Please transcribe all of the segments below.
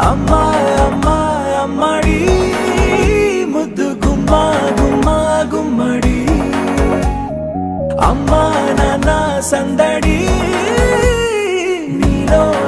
అమ్మాయి అమ్మాయి అమ్మడి. ముద్దు గుమ్మా గుమ్మా గుమ్మడి. అమ్మా నాన్న సందడి. నీలో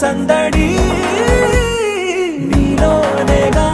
సందడి నీలోనే గా